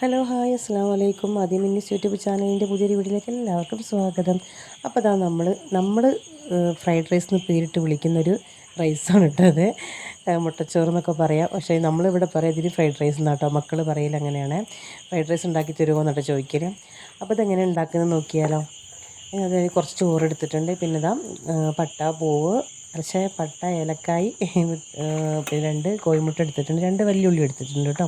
Hello hi അസ്സാം വലൈക്കും ആദ്യം മിന്നിസ് യൂട്യൂബ് ചാനലിന്റെ പുതിയൊരു വീഡിയോയിലേക്ക് എല്ലാവർക്കും സ്വാഗതം. അപ്പോൾ അതാ നമ്മൾ നമ്മൾ ഫ്രൈഡ് റൈസ് എന്ന് പേരിട്ട് വിളിക്കുന്നൊരു റൈസാണ് ഇട്ടത് മുട്ടച്ചോറ് എന്നൊക്കെ പറയാം. പക്ഷേ നമ്മളിവിടെ പറയാം ഇതിന് ഫ്രൈഡ് റൈസ് എന്നാട്ടോ മക്കൾ പറയില്ല അങ്ങനെയാണ്. ഫ്രൈഡ് റൈസ് ഉണ്ടാക്കി തരുമോ എന്നിട്ട് ചോദിക്കൽ. അപ്പോൾ ഇതെങ്ങനെ ഉണ്ടാക്കുന്നത് നോക്കിയാലോ. അതായത് കുറച്ച് ചോറ് എടുത്തിട്ടുണ്ട്. പിന്നെ ഇതാ പട്ട പൂവ് പക്ഷേ പട്ട ഏലക്കായി രണ്ട് കോഴിമുട്ട എടുത്തിട്ടുണ്ട്. രണ്ട് വലിയ ഉള്ളി എടുത്തിട്ടുണ്ട് കേട്ടോ.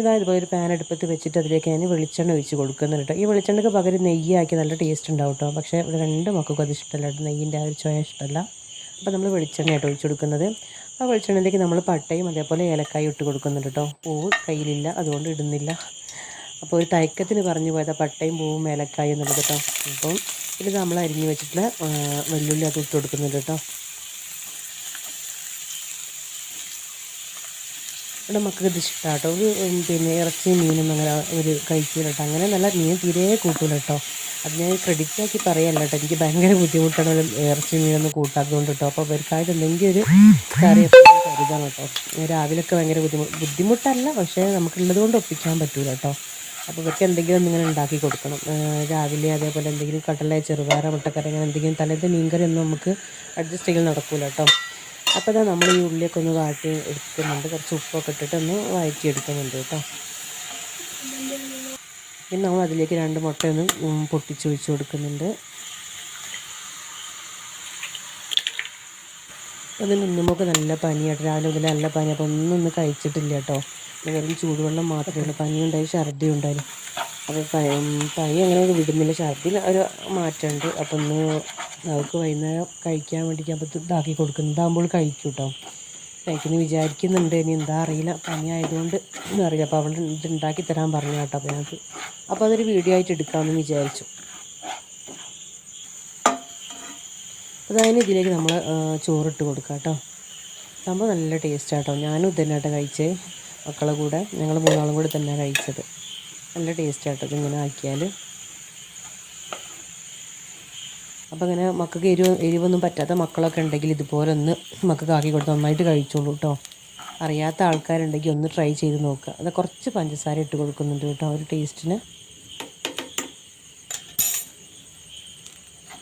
ഇതാ ഇതുപോലെ ഒരു പാൻ അടുപ്പത്ത് വെച്ചിട്ട് അതിലേക്ക് ഞാൻ വെളിച്ചെണ്ണ ഒഴിച്ച് കൊടുക്കുന്നുണ്ട് കേട്ടോ. ഈ വെളിച്ചെണ്ണയ്ക്ക് പകരം നെയ്യാക്കി നല്ല ടേസ്റ്റ് ഉണ്ടാവും കേട്ടോ. പക്ഷേ ഇവിടെ രണ്ട് മക്കൾക്കും അത് ഇഷ്ടമല്ല നെയ്യിന്റെ ആ ഒരു ചോയ ഇഷ്ടമല്ല. അപ്പോൾ നമ്മൾ വെളിച്ചെണ്ണയായിട്ട് ഒഴിച്ച് കൊടുക്കുന്നത്. ആ വെളിച്ചെണ്ണയിലേക്ക് നമ്മൾ പട്ടയും അതേപോലെ ഏലക്കായും ഇട്ട് കൊടുക്കുന്നുണ്ട് കേട്ടോ. പൂവ് കയ്യിലില്ല അതുകൊണ്ട് ഇടുന്നില്ല. അപ്പോൾ ഒരു തയക്കത്തിന് പറഞ്ഞു പോയതാ പട്ടയും പൂവും ഏലക്കായും എന്നുള്ളത് കേട്ടോ. അപ്പം ഇത് നമ്മൾ അരിഞ്ഞ് വെച്ചിട്ടുള്ള വെല്ലുള്ളി അത് ഇട്ട് കൊടുക്കുന്നുണ്ട് കേട്ടോ. ഇവിടെ മക്കൾക്ക് ഇത് ഇഷ്ടമാണ് കേട്ടോ പിന്നെ ഇറച്ചി മീനും അങ്ങനെ ഒരു കഴിക്കൂല കേട്ടോ. അങ്ങനെ നല്ല മീൻ തീരെ കൂട്ടൂല കേട്ടോ. അത് ഞാൻ ക്രെഡിറ്റ് ആക്കി പറയല്ല കേട്ടോ. എനിക്ക് ഭയങ്കര ബുദ്ധിമുട്ടാണ് ഇറച്ചി മീനൊന്നും കൂട്ടാത്തതുകൊണ്ട് കേട്ടോ. അപ്പോൾ അവർക്കായിട്ട് എന്തെങ്കിലും ഒരു കറി കരുതാണ് കേട്ടോ. രാവിലെയൊക്കെ ഭയങ്കര ബുദ്ധിമുട്ട് ബുദ്ധിമുട്ടല്ല പക്ഷേ നമുക്കുള്ളത് കൊണ്ട് ഒപ്പിക്കാൻ പറ്റൂല കേട്ടോ. അപ്പോൾ ഇവർക്ക് എന്തെങ്കിലും ഒന്നിങ്ങനെ ഉണ്ടാക്കി കൊടുക്കണം. രാവിലെ അതേപോലെ എന്തെങ്കിലും കടല ചെറുപയർ മുട്ടക്കറി അങ്ങനെ എന്തെങ്കിലും തലേത്തെ മീൻകറി ഒന്നും നമുക്ക് അഡ്ജസ്റ്റ് ചെയ്യാൻ നടക്കൂല കേട്ടോ. അപ്പോൾ ഇതാ നമ്മൾ ഈ ഉള്ളിയൊക്കെ ഒന്ന് വാട്ടി എടുക്കുന്നുണ്ട്. കുറച്ച് ഉപ്പൊക്കെ ഇട്ടിട്ട് ഒന്ന് വാറ്റി എടുക്കുന്നുണ്ട് കേട്ടോ. പിന്നെ നമ്മൾ അതിലേക്ക് രണ്ട് മുട്ടയൊന്നും പൊട്ടിച്ച് ഒഴിച്ച് കൊടുക്കുന്നുണ്ട്. അത് ഇന്നുമൊക്കെ നല്ല പനിയായിട്ട് രാവിലെ മുതൽ നല്ല പനി അപ്പോൾ ഒന്നും ഒന്ന് കഴിച്ചിട്ടില്ല കേട്ടോ. വെറും ചൂടുവെള്ളം മാത്രമേ ഉള്ളൂ. പനി ഉണ്ടായി. ഛർദി ഉണ്ടായി അപ്പോൾ പനി അങ്ങനെ വിടുന്നില്ല. ഛർദിയിൽ ഒരു മാറ്റമുണ്ട്. അപ്പോൾ ഒന്ന് അവൾക്ക് വൈകുന്നേരം കഴിക്കാൻ വേണ്ടിയിട്ട് അപ്പോൾ ഇതാക്കി കൊടുക്കുന്നു. ഇതാകുമ്പോൾ കഴിക്കും കേട്ടോ കഴിക്കുന്നു വിചാരിക്കുന്നുണ്ട്. ഇനി എന്താ അറിയില്ല. പനി ആയതുകൊണ്ട് അറിയില്ല. അപ്പോൾ അവൾ ഇത് ഉണ്ടാക്കി തരാൻ പറഞ്ഞു കേട്ടോ. അപ്പോൾ ഞങ്ങൾക്ക് അപ്പോൾ അതൊരു വീഡിയോ ആയിട്ട് എടുക്കാമെന്ന് വിചാരിച്ചു. അതായത് ഇതിലേക്ക് നമ്മൾ ചോറിട്ട് കൊടുക്കാം കേട്ടോ. സംഭവം നല്ല ടേസ്റ്റ് ആട്ടോ ഞാനും ഇത് തന്നെ കേട്ടോ കഴിച്ചേ. മക്കളെ കൂടെ. ഞങ്ങൾ മൂന്നാളും കൂടെ തന്നെ കഴിച്ചത്. നല്ല ടേസ്റ്റ് ആട്ടോ ഇതിങ്ങനെ ആക്കിയാൽ. അപ്പോൾ അങ്ങനെ മക്കൾക്ക് എരിവ് എരിവൊന്നും പറ്റാത്ത മക്കളൊക്കെ ഉണ്ടെങ്കിൽ ഇതുപോലെ ഒന്ന് മക്കൾക്ക് ആക്കി കൊടുത്ത് നന്നായിട്ട് കഴിച്ചോളൂ കേട്ടോ അറിയാത്ത ആൾക്കാരുണ്ടെങ്കിൽ ഒന്ന് ട്രൈ ചെയ്ത് നോക്കുക അത് കുറച്ച് പഞ്ചസാര ഇട്ട് കൊടുക്കുന്നുണ്ട് കേട്ടോ ഒരു ടേസ്റ്റിന്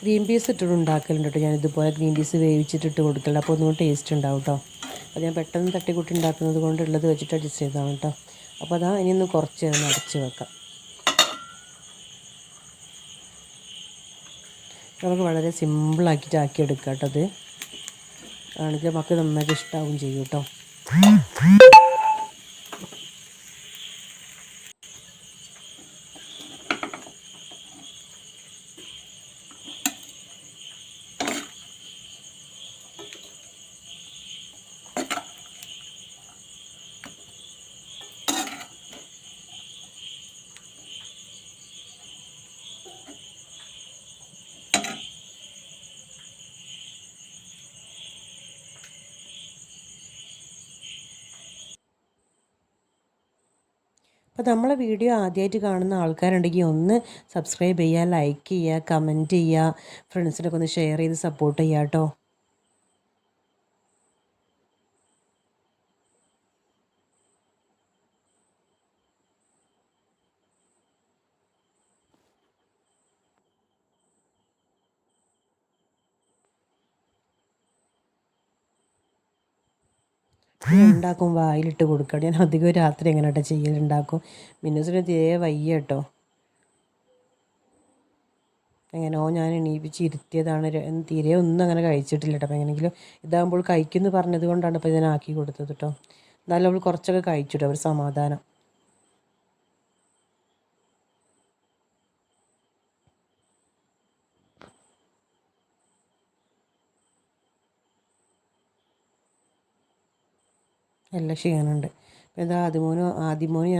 ഗ്രീൻ പീസ് ഇട്ടിട്ട് ഉണ്ടാക്കലുണ്ട് കേട്ടോ ഞാൻ ഇതുപോലെ ഗ്രീൻ പീസ് വേവിച്ചിട്ടിട്ട് കൊടുക്കലുണ്ട്. അപ്പോൾ ഒന്നും ടേസ്റ്റ് ഉണ്ടാവും കേട്ടോ അത് ഞാൻ പെട്ടെന്ന് തട്ടിക്കൂട്ടി ഉണ്ടാക്കുന്നത് കൊണ്ടുള്ളത് വെച്ചിട്ട് അഡ്ജസ്റ്റ് ചെയ്തതാണ് കേട്ടോ അപ്പോൾ അതാ ഇനി ഒന്ന് കുറച്ച് അടച്ച് വെക്കാം. നമുക്ക് വളരെ സിമ്പിളാക്കിയിട്ട് ആക്കി എടുക്കാം കേട്ടോ അത്. ആണെങ്കിൽ മക്കൾ നന്നായിട്ട് ഇഷ്ടമാവും ചെയ്യും കേട്ടോ. അപ്പോൾ നമ്മളെ വീഡിയോ ആദ്യമായിട്ട് കാണുന്ന ആൾക്കാരുണ്ടെങ്കിൽ ഒന്ന് സബ്സ്ക്രൈബ് ചെയ്യുക ലൈക്ക് ചെയ്യുക കമന്റ് ചെയ്യുക ഫ്രണ്ട്സിനൊക്കെ ഒന്ന് ഷെയർ ചെയ്ത് സപ്പോർട്ട് ചെയ്യുക കേട്ടോ ഉണ്ടാക്കും വായിലിട്ട് കൊടുക്കണം. ഞാൻ അധികം രാത്രി എങ്ങനെ കേട്ടോ ചെയ്യലുണ്ടാക്കും മിന്നൂസിന് തീരെ വയ്യ കേട്ടോ. എങ്ങനെയോ ഞാൻ എണീപ്പിച്ച് ഇരുത്തിയതാണ്. തീരെ ഒന്നും അങ്ങനെ കഴിച്ചിട്ടില്ല കേട്ടോ. അപ്പം എങ്ങനെയെങ്കിലും ഇതാകുമ്പോൾ കഴിക്കുമെന്ന് പറഞ്ഞത് കൊണ്ടാണ് ഇപ്പോൾ ഞാൻ ആക്കി കൊടുത്തത് കേട്ടോ. എന്നാലും അവൾ കുറച്ചൊക്കെ കഴിച്ചു കേട്ടോ. ഒരു സമാധാനം. നല്ല ക്ഷീണമുണ്ട് അപ്പോൾ ഇതാ ആദ്യമോനും ആദ്യമോനും